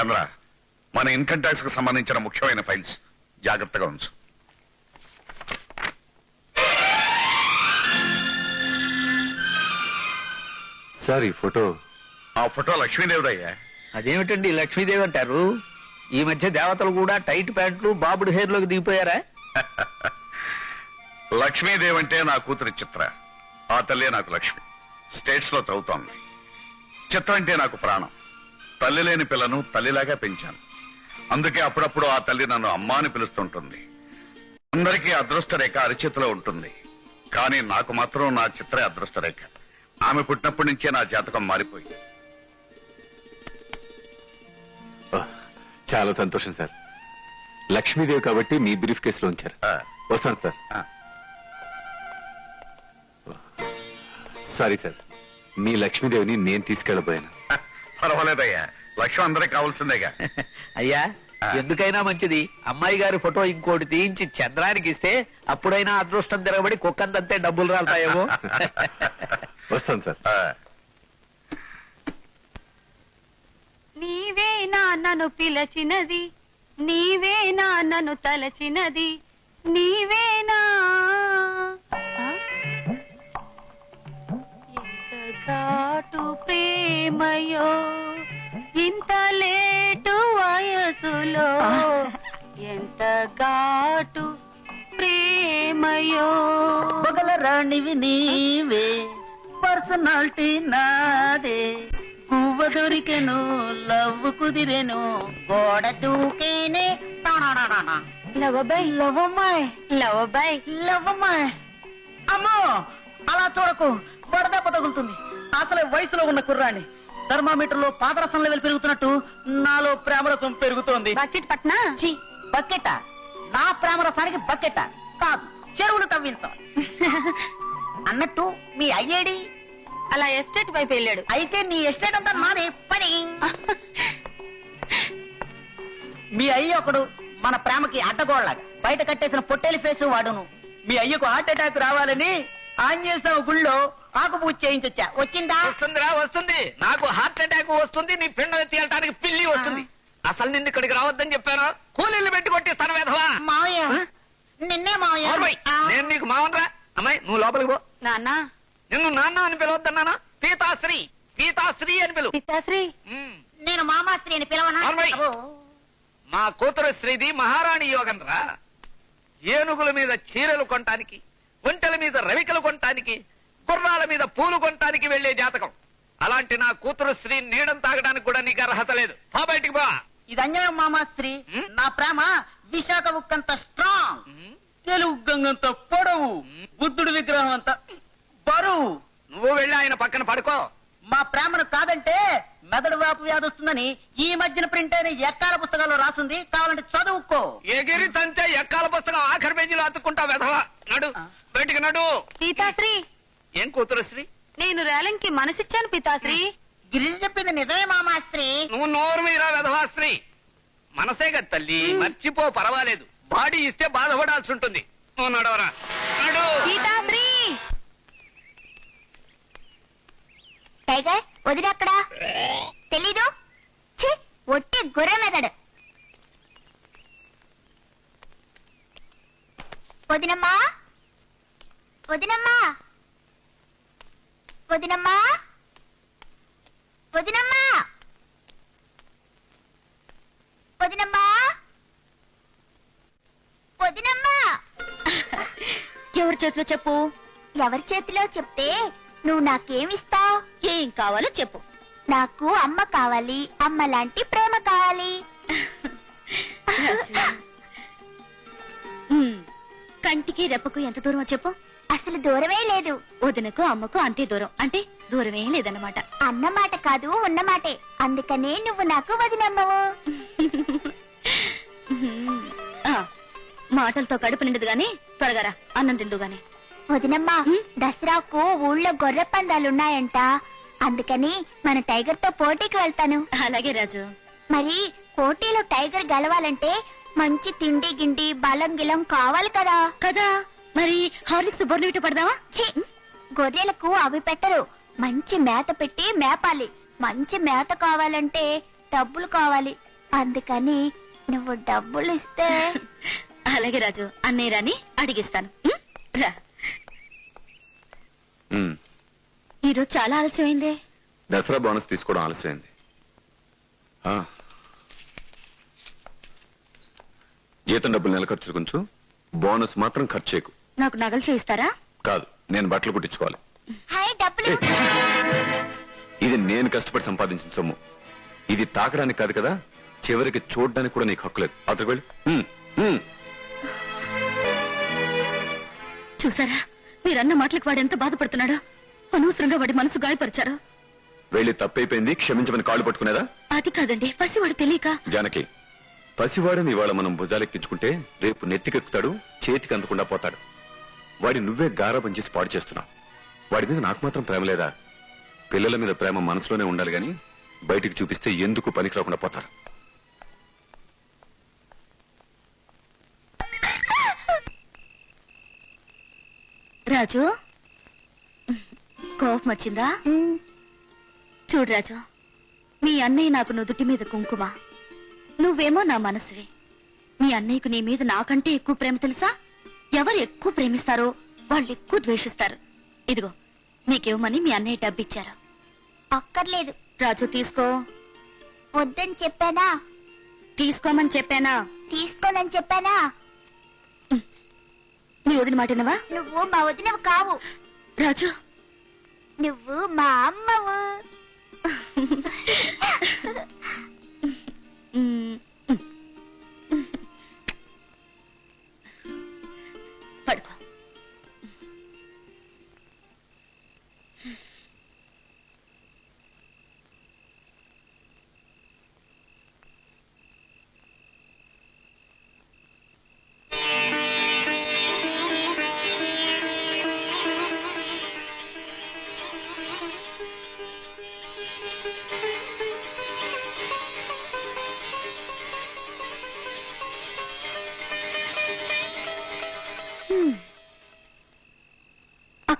చంద్ర మన ఇన్కమ్ ట్యాక్స్కు సంబంధించిన ముఖ్యమైన ఫైల్స్ జాగ్రత్తగా ఉంచు. సార్ ఈ ఫోటో ఆ ఫోటో లక్ష్మీదేవిదయ్యా. అదేమిటండి లక్ష్మీదేవి అంటారు? ఈ మధ్య దేవతలు కూడా టైట్ ప్యాంట్లు బాబుడు హెయిర్లోకి దిగిపోయారా? లక్ష్మీదేవి అంటే నా కూతురి చిత్ర. ఆ తల్లే నాకు లక్ష్మి. స్టేట్స్లో చదువుతోంది. చిత్ర అంటే నాకు ప్రాణం. తల్లి లేని పిల్లను తల్లిలాగా పెంచాను. అందుకే అప్పుడప్పుడు ఆ తల్లి నన్ను అమ్మా అని పిలుస్తుంటుంది. అందరికీ అదృష్ట రేఖ అరిచేతిలో ఉంటుంది. కానీ నాకు మాత్రం నా చిత్రే అదృష్ట రేఖ ఆమె పుట్టినప్పటి నుంచే నా జాతకం మారిపోయింది. చాలా సంతోషం సార్. లక్ష్మీదేవి కాబట్టి మీ బ్రీఫ్ కేసులో ఉంచారు. వస్తాను సార్. Sorry sir. మీ లక్ష్మీదేవిని నేను తీసుకెళ్ళబోయాను. పర్వాలేదయ్యా. లక్ష్యం అందరికి కావాల్సిందేగా. అయ్యా. ఎందుకైనా మంచిది. అమ్మాయి గారి ఫోటో ఇంకోటి తీయించి చంద్రానికి ఇస్తే అప్పుడైనా అదృష్టం తిరగబడి కుక్కంతంతే డబ్బులు రాలుతాయేమో. వస్తాను సార్. ఆ, నీవేనా నన్ను పిలచినది. నీవేనా నన్ను తలచినది. నీవేనా ప్రేమయో పగల రాణివి నీవే. పర్సనాలిటీ నాదే. పువ్వ దొరికెను లవ్ కుదిరెను గోడ దూకేనే. లవబాయ్ లవ్వమ్మాయ్ లవబాయ్ లవ్వమ్మాయ్ అమ్మో అలా చూడకు. వడదెబ్బ తగులుతుంది. అసలే వయసులో ఉన్న కుర్రాణి. థర్మామీటర్లో పాదరసం లెవెల్ పెరుగుతున్నట్టు నాలో ప్రేమరసం పెరుగుతోంది. బకెట్ పట్నా? బకెట? నా ప్రేమరసానికి బకెట? కాదు. చెరువులు తవ్వించం. అన్నట్టు మీ అయ్యేడి? అలా ఎస్టేట్ వైపు వెళ్ళాడు. అయితే నీ ఎస్టేట్ అంతా నాదే పని. మీ అయ్య ఒకడు మన ప్రేమకి అడ్డగోళ్ళగా బయట కట్టేసిన పొట్టేలి ఫేసు వాడును. మీ అయ్యకు హార్ట్ అటాక్ రావాలని ఆంజనేయ స్వామి గుళ్ళో ఆకుపూజ చేయించొచ్చా. వచ్చిందా? వస్తుందిరా వస్తుంది. నాకు హార్ట్ అటాక్ వస్తుంది నీ పిండం తీయటానికి పిల్లి వస్తుంది. అసలు నిన్ను ఇక్కడికి రావద్దని చెప్పాను? కూలీలు పెట్టి కొట్టిస్తాను వేధవా. మావయ్య నిన్నే మావయ్య. నేను నీకు మావనరా? అమ్మాయి నువ్వు లోపలికి పో. నాన్న. నిన్ను నాన్న అని పిలవద్దన్నానా పీతాశ్రీ. పీతాశ్రీ అని పిలువు. పితాశ్రీ. నేను మామాస్త్రి అని పిలవనా. మా కూతురు శ్రీది మహారాణి యోగం రా ఏనుగుల మీద చీరలు కొనటానికి ఒంటెల మీద రవికలు కొనటానికి గుర్రాల మీద పూలు కొనటానికి వెళ్ళే జాతకం. అలాంటి నా కూతురు శ్రీ నీడం తాగడానికి కూడా నీకు అర్హత లేదు. పో బయటికి బా ఇది అన్యాయం ఉమ్. నా ప్రేమ విశాఖ ఉక్కంత స్ట్రాంగ్ తెలుగు గంగంత పొడవు. బుద్ధుడి విగ్రహం అంత బరువు. నువ్వు వెళ్ళి ఆయన పక్కన పడుకో. మా ప్రేమను కాదంటే మెదడు వాపు వ్యాధి వస్తుందని ఈ మధ్యన ప్రింట్ అయిన ఎక్కాల పుస్తకాల్లో రాసింది. కావాలంటే చదువుకో. ఎగిరి తంతే ఎక్కాల పుస్తకం ఆఖరి పేజీలో అతుక్కుంటా వెధవా. నడు బయటికి నడు. పితాశ్రీ. ఏం కూతురు శ్రీ? నేను రేలంకి మనసిచ్చాను పితాశ్రీ. గిరిజ చెప్పింది నిజమే మామాస్త్రి నువ్వు నోరు మీరా వెధవాశ్రీ మనసే కదా తల్లి మర్చిపో పర్వాలేదు. బాడీ ఇస్తే బాధపడాల్సి ఉంటుంది. నువ్వు నడవరా. నడు. పితాశ్రీ టైగర్ తెలీదు? ఛీ ఒట్టి గుర్ర మెదడు వదినమ్మా? వదినమ్మా? వదినమ్మా? వదినమ్మా వదినమ్మా ఎవరి చేతిలో చెప్పు. ఎవరి చేతిలో చెప్తే నువ్వు నాకేమిస్తావు ఏం కావాలో చెప్పు. నాకు అమ్మ కావాలి అమ్మ లాంటి ప్రేమ కావాలి. ఉమ్, కంటికి రెప్పకు ఎంత దూరం చెప్పు. అసలు దూరమే లేదు. వదినకు అమ్మకు అంతే దూరం. అంటే దూరమే లేదన్నమాట. అన్నమాట కాదు ఉన్నమాటే అందుకనే నువ్వు నాకు వదినమ్మవు. ఉమ్, మాటలతో కడుపు నిండదు గాని త్వరగా రా అన్నం తిందు గాని. వదినమ్మ దసరాకు ఊళ్ళో గొర్రె పందాలున్నాయంట. అందుకని మన టైగర్తో పోటీకి వెళ్తాను. అలాగే రాజు. మరి పోటీలో టైగర్ గెలవాలంటే మంచి తిండి గిండి బలం గిలం కావాలి కదా. కదా? మరి హార్లిక్స్ బొర్లు పడదావా! గొర్రెలకు అవి పెట్టరు. మంచి మేత పెట్టి మేపాలి. మంచి మేత కావాలంటే డబ్బులు కావాలి. అందుకని నువ్వు డబ్బులు ఇస్తే అలాగే రాజు అన్నయ్య రాని అడిగిస్తాను. ఉం? రా. ఉమ్, ఈరోజు చాలా ఆలస్యమైందే. దసరా బోనస్ తీసుకోవడం ఆలస్యమైంది. ఆ. జీతం డబ్బులు నెల ఖర్చు కొంచెం బోనస్ మాత్రం ఖర్చు చేయకు. నాకు నగలు చేయిస్తారా? కాదు నేను బట్టలు కుట్టించుకోవాలి. హాయ్ డబ్బులు. ఏయ్, ఇది నేను కష్టపడి సంపాదించిన సొమ్ము. ఇది తాకడానికి కాదు కదా చివరికి చూడడానికి కూడా నీకు హక్కు లేదు. అతను వెళ్ళి. చూసారా మీరన్న మాటలకు వాడు ఎంత బాధపడుతున్నాడో? అనవసరంగా వాడి మనసు గాయపరిచారు? వెళ్ళి తప్పైపోయింది క్షమించమని కాళ్ళు పట్టుకునేదా అది కాదండి పసివాడు తెలియక. జానకి పసివాడిని ఇవాళ మనం భుజాలెక్కించుకుంటే రేపు నెత్తికెక్కుతాడు చేతికి అందకుండా పోతాడు. వాడి నువ్వే గారాబం చేసి పాడు చేస్తున్నావు. వాడి మీద నాకు మాత్రం ప్రేమ లేదా? పిల్లల మీద ప్రేమ మనసులోనే ఉండాలి గాని బయటికి చూపిస్తే ఎందుకు పనికి రాకుండా పోతారు? రాజు. కోపం వచ్చిందా? చూడు రాజు మీ అన్నయ్య నాకు నుదుటి మీద కుంకుమ. నువ్వేమో నా మనసువి. మీ అన్నయ్యకు నీ మీద నాకంటే ఎక్కువ ప్రేమ తెలుసా? ఎవరు ఎక్కువ ప్రేమిస్తారో వాళ్ళు ఎక్కువ ద్వేషిస్తారు. ఇదిగో నీకేమని మీ అన్నయ్య డబ్బిచ్చారు అక్కర్లేదు. రాజు తీసుకో. వద్దని చెప్పానా? తీసుకోమని చెప్పానా? తీసుకోనని చెప్పానా? నీ వదిన మాటినవా? నువ్వు మా వదినవు కావు. రాజు. నువ్వు మా అమ్మవు.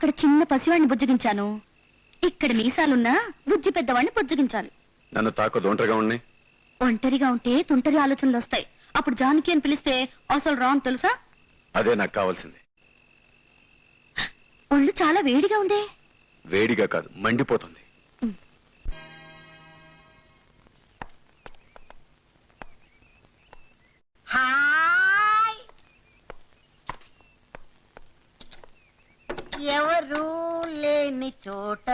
అక్కడ చిన్న పసివాడిని బుజ్జగించాను. ఇక్కడ మీసాలున్నా బుజ్జి పెద్దవాడిని బుజ్జగించాలి. నన్ను తాకొద్దు ఒంటరిగా ఉన్నాయి ఒంటరిగా ఉంటే తుంటరి ఆలోచనలు వస్తాయి. అప్పుడు జానకి అని పిలిస్తే అసలు రాంగ్ తెలుసా? అదే నాకు కావాల్సింది. ఒళ్ళు చాలా వేడిగా ఉంది. వేడిగా కాదు మండిపోతుంది హాయ్ ఎవరు లేని చోట.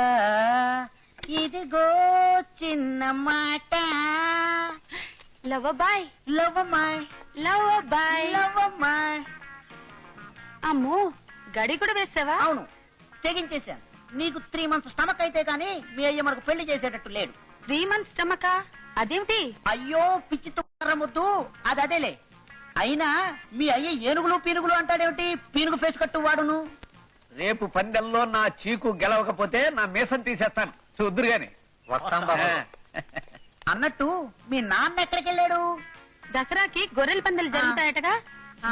ఇదిగో చిన్న మాట. Love boy love my love boy love my అమ్మో గడి కూడా వేసావా? అవును తెగించేశాను. నీకు త్రీ మంత్స్ స్టమక్ అయితే కానీ మీ అయ్య మనకు పెళ్ళి చేసేటట్టు లేడు. త్రీ మంత్స్ స్టమక అదేమిటి? అయ్యో పిచ్చి తుమ్మరముద్దు అది అదేలే. అయినా మీ అయ్య ఏనుగులు పీనుగులు అంటాడేమిటి? పీనుగు ఫేస్ కట్టు వాడును రేపు పందెంలో నా చీకు గెలవకపోతే నా మీసం తీసేస్తాను. చూద్దురు గాని వస్తాం బాబు. అన్నట్టు మీ నాన్న ఎక్కడికి వెళ్ళాడు దసరాకి గొర్రెల పందాలు జరుగుతాయటగా?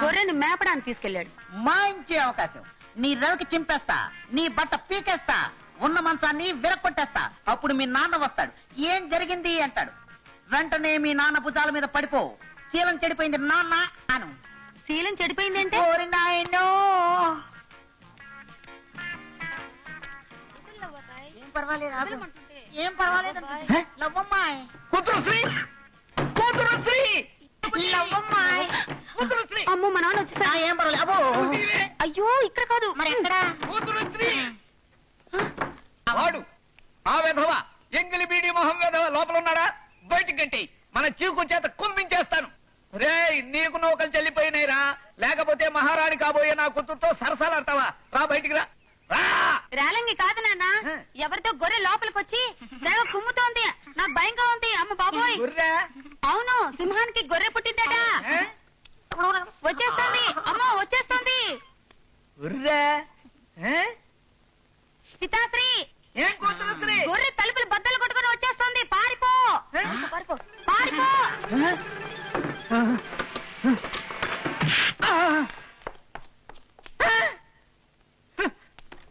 గొర్రెని మేపడానికి తీసుకెళ్ళాడు మంచి అవకాశం. నీ రవికి చింపేస్తా నీ బట్ట పీకేస్తా ఉన్న మంచాన్ని విరక్కొట్టేస్తా. అప్పుడు మీ నాన్న వస్తాడు. ఏం జరిగింది అంటాడు. వెంటనే మీ నాన్న భుజాల మీద పడిపో. శీలం చెడిపోయింది నాన్న అను. శీలం చెడిపోయిందంటే ఓరి నాయనో! పర్వాలేదు. ఏం పర్వాలేదు లవ్వమ్మాయ్. కూతురు శ్రీ! కూతురు శ్రీ! లవ్వమ్మాయ్. కూతురు శ్రీ! అమ్మో మా నాన్న ఆ, వచ్చేసా ఏం పర్వాలేదు. అబ్బో. అయ్యో ఇక్కడ కాదు. మరి ఎక్కడ? కూతురు శ్రీ! వాడు ఆ వెధవ ఎంగిలి బీడి మొహం వెధవ లోపల ఉన్నాడా బయటికి గంటి మన చీకు చేత కుమ్మించేస్తాను రే నీకు నౌకలు చెల్లిపోయినాయిరా. లేకపోతే మహారాణి కాబోయే నా కూతురుతో సరసాలాడతావా? రా బయటికి రా. రా! రేలంగి కాదు నాన్న. ఎవరితో గొర్రె లోపలికి వచ్చి తెగ కుమ్ముతోంది నాకు భయంగా ఉంది. అమ్మ బాబోయ్. గుర్రా? అవును సింహానికి గొర్రె పుట్టిందట? వచ్చేస్తుంది. అమ్మో వచ్చేస్తుంది? పితాశ్రీ. గొర్రె తలుపులు బద్దలు కొట్టుకొని వచ్చేస్తుంది. పారిపో? పారిపో. పారిపో?